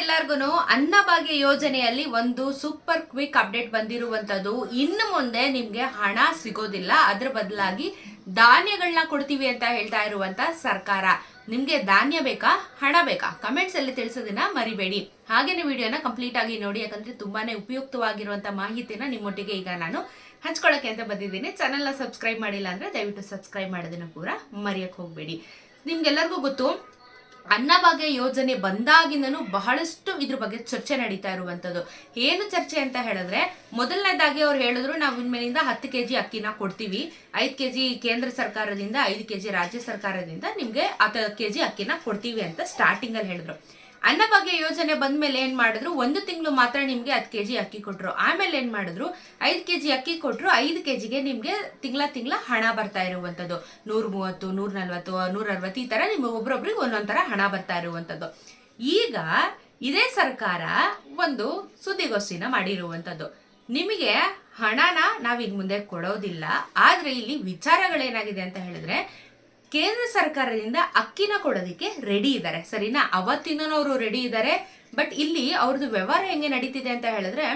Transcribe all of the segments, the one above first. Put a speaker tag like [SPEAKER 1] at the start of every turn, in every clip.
[SPEAKER 1] ಎಲ್ಲರಿಗೂ ಅನ್ನಭಾಗ್ಯ ಯೋಜನೆಯಲ್ಲಿ ಒಂದು ಸೂಪರ್ ಕ್ವಿಕ್ ಅಪ್ಡೇಟ್ ಬಂದಿರುವಂತದ್ದು. ಇನ್ನು ಮುಂದೆ ನಿಮ್ಗೆ ಹಣ ಸಿಗೋದಿಲ್ಲ. ಅದ್ರ ಬದಲಾಗಿ ಧಾನ್ಯಗಳನ್ನ ಕೊಡ್ತೀವಿ ಅಂತ ಹೇಳ್ತಾ ಇರುವಂತ ಸರ್ಕಾರ. ನಿಮ್ಗೆ ಧಾನ್ಯ ಬೇಕಾ, ಹಣ ಬೇಕಾ? ಕಮೆಂಟ್ಸ್ ಅಲ್ಲಿ ತಿಳಿಸೋದನ್ನ ಮರಿಬೇಡಿ. ಹಾಗೇನೆ ವಿಡಿಯೋನ ಕಂಪ್ಲೀಟ್ ಆಗಿ ನೋಡಿ, ಯಾಕಂದ್ರೆ ತುಂಬಾನೇ ಉಪಯುಕ್ತವಾಗಿರುವಂತ ಮಾಹಿತಿನ ನಿಮ್ಮೊಟ್ಟಿಗೆ ಈಗ ನಾನು ಹಂಚ್ಕೊಳ್ಳೋಕೆ ಅಂತ ಬಂದಿದ್ದೀನಿ. ಚಾನೆಲ್ನ ಸಬ್ಸ್ಕ್ರೈಬ್ ಮಾಡಿಲ್ಲ ಅಂದ್ರೆ ದಯವಿಟ್ಟು ಸಬ್ಸ್ಕ್ರೈಬ್ ಮಾಡೋದನ್ನ ಕೂಡ ಮರೆಯಕ್ಕೆ ಹೋಗ್ಬೇಡಿ. ನಿಮ್ಗೆಲ್ಲರಿಗೂ ಗೊತ್ತು ಅನ್ನಭಾಗ್ಯ ಯೋಜನೆ ಬಂದಾಗಿಂದನು ಬಹಳಷ್ಟು ಇದ್ರ ಬಗ್ಗೆ ಚರ್ಚೆ ನಡೀತಾ ಇರುವಂತದ್ದು. ಏನು ಚರ್ಚೆ ಅಂತ ಹೇಳಿದ್ರೆ, ಮೊದಲನೇದಾಗಿ ಅವ್ರು ಹೇಳಿದ್ರು, ನಾವು ಇನ್ಮೇಲಿಂದ ಹತ್ತು ಕೆಜಿ ಅಕ್ಕಿನ ಕೊಡ್ತೀವಿ. ಐದು ಕೆಜಿ ಕೇಂದ್ರ ಸರ್ಕಾರದಿಂದ, ಐದು ಕೆಜಿ ರಾಜ್ಯ ಸರ್ಕಾರದಿಂದ ನಿಮ್ಗೆ ಹತ್ತು ಕೆಜಿ ಅಕ್ಕಿನ ಕೊಡ್ತೀವಿ ಅಂತ ಸ್ಟಾರ್ಟಿಂಗ್ ಅಲ್ಲಿ ಹೇಳಿದ್ರು. ಅನ್ನಭಾಗ್ಯ ಯೋಜನೆ ಬಂದ ಮೇಲೆ ಏನ್ ಮಾಡಿದ್ರು? ಒಂದು ತಿಂಗಳು ಮಾತ್ರ ನಿಮ್ಗೆ ಹತ್ತು ಕೆಜಿ ಅಕ್ಕಿ ಕೊಟ್ರು. ಆಮೇಲೆ ಏನ್ ಮಾಡಿದ್ರು? ಐದು ಕೆಜಿ ಅಕ್ಕಿ ಕೊಟ್ರು, ಐದು ಕೆಜಿಗೆ ನಿಮ್ಗೆ ತಿಂಗಳ ತಿಂಗಳ ಹಣ ಬರ್ತಾ ಇರುವಂತದ್ದು. ನೂರ ಮೂವತ್ತು, ನೂರ ನಲ್ವತ್ತು, ನೂರ ಅರವತ್ತು ಈ ತರ ನಿಮ್ಗೆ ಒಬ್ರೊಬ್ರಿಗೆ ಒಂದೊಂದ್ ತರ ಹಣ ಬರ್ತಾ ಇರುವಂತದ್ದು. ಈಗ ಇದೇ ಸರ್ಕಾರ ಒಂದು ಸುದ್ದಿಗೋಷ್ಠಿನ ಮಾಡಿರುವಂತದ್ದು. ನಿಮಗೆ ಹಣನ ನಾವೀಗ ಮುಂದೆ ಕೊಡೋದಿಲ್ಲ, ಆದರೆ ಇಲ್ಲಿ ವಿಚಾರಗಳೇನಾಗಿದೆ ಅಂತ ಹೇಳಿದ್ರೆ ಕೇಂದ್ರ ಸರ್ಕಾರದಿಂದ ಅಕ್ಕಿನ ಕೊಡೋದಕ್ಕೆ ರೆಡಿ ಇದ್ದಾರೆ. ಸರಿನಾ? ಅವತ್ತಿಂದನೂ ಅವರು ರೆಡಿ ಇದ್ದಾರೆ. ಬಟ್ ಇಲ್ಲಿ ಅವ್ರದ್ದು ವ್ಯವಹಾರ ಹೆಂಗೆ ನಡೀತಿದೆ ಅಂತ ಹೇಳಿದ್ರೆ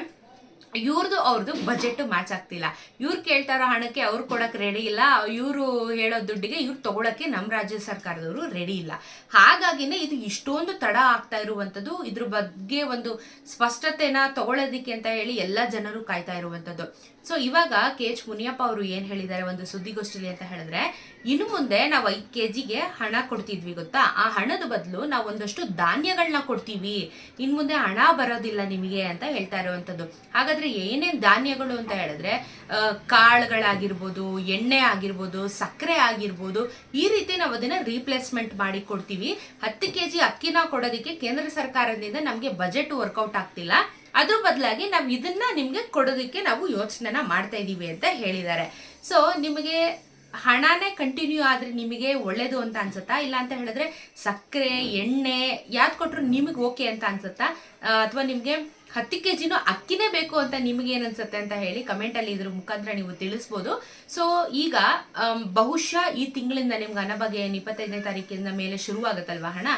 [SPEAKER 1] ಇವ್ರದ್ದು ಅವ್ರದ್ದು ಬಜೆಟ್ ಮ್ಯಾಚ್ ಆಗ್ತಿಲ್ಲ. ಇವ್ರು ಕೇಳ್ತಾರೋ ಹಣಕ್ಕೆ ಅವ್ರು ಕೊಡಕ್ ರೆಡಿ ಇಲ್ಲ. ಇವರು ಹೇಳೋ ದುಡ್ಡಿಗೆ ಇವ್ರು ತಗೊಳಕ್ಕೆ ನಮ್ಮ ರಾಜ್ಯ ಸರ್ಕಾರದವರು ರೆಡಿ ಇಲ್ಲ. ಹಾಗಾಗಿನೇ ಇದು ಇಷ್ಟೊಂದು ತಡ ಆಗ್ತಾ ಇರುವಂತದ್ದು. ಇದ್ರ ಬಗ್ಗೆ ಒಂದು ಸ್ಪಷ್ಟತೆನ ತಗೊಳ್ಳೋದಿಕ್ಕೆ ಅಂತ ಹೇಳಿ ಎಲ್ಲ ಜನರು ಕಾಯ್ತಾ ಇರುವಂತದ್ದು. ಸೊ ಇವಾಗ ಕೆ ಎಚ್ ಮುನಿಯಪ್ಪ ಅವರು ಏನ್ ಹೇಳಿದ್ದಾರೆ ಒಂದು ಸುದ್ದಿಗೋಷ್ಠಿಲಿ ಅಂತ ಹೇಳಿದ್ರೆ, ಇನ್ನು ಮುಂದೆ ನಾವು ಐದು ಕೆ ಜಿಗೆ ಹಣ ಕೊಡ್ತಿದ್ವಿ ಗೊತ್ತಾ? ಆ ಹಣದ ಬದಲು ನಾವು ಒಂದಷ್ಟು ಧಾನ್ಯಗಳನ್ನ ಕೊಡ್ತೀವಿ. ಇನ್ ಮುಂದೆ ಹಣ ಬರೋದಿಲ್ಲ ನಿಮಗೆ ಅಂತ ಹೇಳ್ತಾ ಇರುವಂತದ್ದು. ಹಾಗಾದ್ರೆ ಏನೇನ್ ಧಾನ್ಯಗಳು ಅಂತ ಹೇಳಿದ್ರೆ ಕಾಳುಗಳಾಗಿರ್ಬೋದು, ಎಣ್ಣೆ ಆಗಿರ್ಬೋದು, ಸಕ್ಕರೆ ಆಗಿರ್ಬೋದು, ಈ ರೀತಿ ನಾವು ಅದನ್ನ ರೀಪ್ಲೇಸ್ಮೆಂಟ್ ಮಾಡಿ ಕೊಡ್ತೀವಿ. ಹತ್ತು ಕೆ ಜಿ ಅಕ್ಕಿನ ಕೊಡೋದಕ್ಕೆ ಕೇಂದ್ರ ಸರ್ಕಾರದಿಂದ ನಮಗೆ ಬಜೆಟ್ ವರ್ಕೌಟ್ ಆಗ್ತಿಲ್ಲ. ಅದ್ರ ಬದಲಾಗಿ ನಾವು ಇದನ್ನ ನಿಮಗೆ ಕೊಡೋದಕ್ಕೆ ನಾವು ಯೋಚನೆನ ಮಾಡ್ತಾ ಇದೀವಿ ಅಂತ ಹೇಳಿದ್ದಾರೆ. ಸೊ ನಿಮಗೆ ಹಣನೇ ಕಂಟಿನ್ಯೂ ಆದ್ರೆ ನಿಮಗೆ ಒಳ್ಳೇದು ಅಂತ ಅನ್ಸುತ್ತಾ? ಇಲ್ಲ ಅಂತ ಹೇಳಿದ್ರೆ ಸಕ್ಕರೆ, ಎಣ್ಣೆ ಯಾವ್ದು ಕೊಟ್ರು ನಿಮಗೆ ಓಕೆ ಅಂತ ಅನ್ಸುತ್ತಾ? ಅಥವಾ ನಿಮಗೆ ಹತ್ತು ಕೆ ಜಿನೂ ಅಕ್ಕಿನೇ ಬೇಕು ಅಂತ ನಿಮಗೆ ಏನನ್ಸುತ್ತೆ ಅಂತ ಹೇಳಿ ಕಮೆಂಟಲ್ಲಿ ಇದ್ರ ಮುಖಾಂತರ ನೀವು ತಿಳಿಸ್ಬೋದು. ಸೊ ಈಗ ಬಹುಶಃ ಈ ತಿಂಗಳಿಂದ ನಿಮ್ಗೆ ಹಣ ಬಗ್ಗೆ ಏನು ಇಪ್ಪತ್ತೈದನೇ ತಾರೀಕಿಂದ ಮೇಲೆ ಶುರುವಾಗುತ್ತಲ್ವಾ ಹಣ?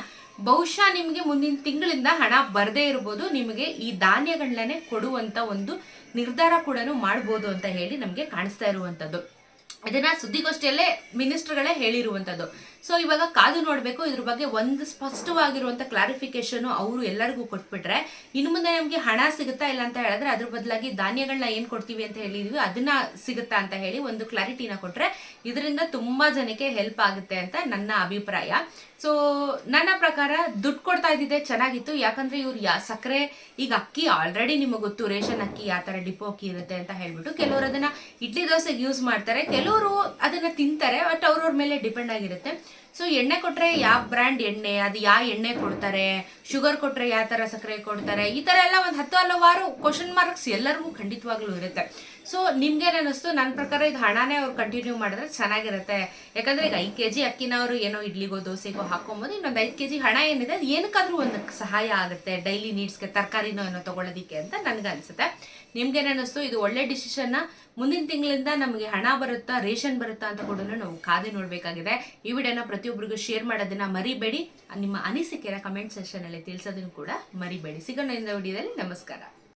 [SPEAKER 1] ಬಹುಶಃ ನಿಮಗೆ ಮುಂದಿನ ತಿಂಗಳಿಂದ ಹಣ ಬರದೇ ಇರ್ಬೋದು, ನಿಮಗೆ ಈ ಧಾನ್ಯಗಳನ್ನೇ ಕೊಡುವಂತ ಒಂದು ನಿರ್ಧಾರ ಕೂಡ ಮಾಡ್ಬೋದು ಅಂತ ಹೇಳಿ ನಮಗೆ ಕಾಣಿಸ್ತಾ ಇರುವಂತದ್ದು. ಇದನ್ನ ಸುದ್ದಿಗೋಷ್ಠಿಯಲ್ಲೇ ಮಿನಿಸ್ಟರ್ಗಳೇ ಹೇಳಿರುವಂತದ್ದು. ಸೊ ಇವಾಗ ಕಾದು ನೋಡಬೇಕು, ಇದ್ರ ಬಗ್ಗೆ ಒಂದು ಸ್ಪಷ್ಟವಾಗಿರುವಂತ ಕ್ಲಾರಿಫಿಕೇಶನ್ ಅವರು ಎಲ್ಲರಿಗೂ ಕೊಟ್ಬಿಟ್ರೆ, ಇನ್ನು ಮುಂದೆ ನಮಗೆ ಹಣ ಸಿಗುತ್ತಾ ಇಲ್ಲ ಅಂತ ಹೇಳಿದ್ರೆ ಅದ್ರ ಬದಲಾಗಿ ಧಾನ್ಯಗಳನ್ನ ಏನು ಕೊಡ್ತೀವಿ ಅಂತ ಹೇಳಿದ್ವಿ, ಅದನ್ನ ಸಿಗುತ್ತಾ ಅಂತ ಹೇಳಿ ಒಂದು ಕ್ಲಾರಿಟಿನ ಕೊಟ್ಟರೆ ಇದರಿಂದ ತುಂಬಾ ಜನಕ್ಕೆ ಹೆಲ್ಪ್ ಆಗುತ್ತೆ ಅಂತ ನನ್ನ ಅಭಿಪ್ರಾಯ. ಸೊ ನನ್ನ ಪ್ರಕಾರ ದುಡ್ಡು ಕೊಡ್ತಾ ಇದ್ದಿದ್ದೆ ಚೆನ್ನಾಗಿತ್ತು, ಯಾಕಂದ್ರೆ ಇವ್ರು ಯಾ, ಸಕ್ಕರೆ, ಈಗ ಅಕ್ಕಿ ಆಲ್ರೆಡಿ ನಿಮಗೆ ಗೊತ್ತು, ರೇಷನ್ ಅಕ್ಕಿ ಯಾವ ಥರ ಡಿಪೋ ಅಕ್ಕಿ ಇರುತ್ತೆ ಅಂತ ಹೇಳ್ಬಿಟ್ಟು ಕೆಲವರು ಅದನ್ನ ಇಡ್ಲಿ ದೋಸೆಗೆ ಯೂಸ್ ಮಾಡ್ತಾರೆ, ಕೆಲವರು ಅದನ್ನ ತಿಂತಾರೆ ಬಟ್ ಅವ್ರವ್ರ ಮೇಲೆ ಡಿಪೆಂಡ್ ಆಗಿರುತ್ತೆ. ಸೊ ಎಣ್ಣೆ ಕೊಟ್ರೆ ಯಾವ ಬ್ರ್ಯಾಂಡ್ ಎಣ್ಣೆ? ಅದು ಯಾವ ಎಣ್ಣೆ ಕೊಡ್ತಾರೆ? ಶುಗರ್ ಕೊಟ್ರೆ ಯಾವ ತರ ಸಕ್ಕರೆ ಕೊಡ್ತಾರೆ? ಈ ಥರ ಎಲ್ಲ ಒಂದು ಹತ್ತು ಹಲವಾರು ಕ್ವಶನ್ ಮಾರ್ಕ್ಸ್ ಎಲ್ಲರಿಗೂ ಖಂಡಿತವಾಗ್ಲೂ ಇರುತ್ತೆ. ಸೊ ನಿಮ್ಗೆ ಅನ್ನಿಸ್ತು? ನನ್ನ ಪ್ರಕಾರ ಇದು ಹಣನೇ ಅವ್ರು ಕಂಟಿನ್ಯೂ ಮಾಡಿದ್ರೆ ಚೆನ್ನಾಗಿರುತ್ತೆ. ಯಾಕಂದ್ರೆ ಈಗ ಐದು ಕೆ ಜಿ ಅಕ್ಕಿನ ಅವರು ಏನೋ ಇಡ್ಲಿಗೋ, ದೋಸೆಗೋ ಹಾಕೊಂಬೋದು, ಇನ್ನೊಂದು ಐದು ಕೆ ಜಿ ಹಣ ಏನಿದೆ, ಅದು ಏನಕ್ಕಾದ್ರೂ ಒಂದು ಸಹಾಯ ಆಗುತ್ತೆ. ಡೈಲಿ ನೀಡ್ಸ್ಗೆ ತರಕಾರಿನೋ ಏನೋ ತಗೊಳ್ಳೋದಿಕ್ಕೆ ಅಂತ ನನಗೆ ಅನಿಸುತ್ತೆ ನಿಮ್ಗೇನು ಅನ್ನಿಸ್ತು? ಇದು ಒಳ್ಳೆ ಡಿಸಿಷನ್ನ ಮುಂದಿನ ತಿಂಗಳಿಂದ ನಮಗೆ ಹಣ ಬರುತ್ತಾ, ರೇಷನ್ ಬರುತ್ತಾ ಅಂತ ಕೂಡ ನಾವು ಕಾದೆ ನೋಡಬೇಕಾಗಿದೆ. ಈ ವಿಡಿಯೋನ ಪ್ರತಿಯೊಬ್ಬರಿಗೂ ಶೇರ್ ಮಾಡೋದನ್ನ ಮರಿಬೇಡಿ. ನಿಮ್ಮ ಅನಿಸಿಕೆನ ಕಮೆಂಟ್ ಸೆಷನ್ ಅಲ್ಲಿ ತಿಳಿಸೋದನ್ನು ಕೂಡ ಮರಿಬೇಡಿ. ಸಿಗೋಣ ಇಂದ ವಿಡಿಯೋದಲ್ಲಿ. ನಮಸ್ಕಾರ.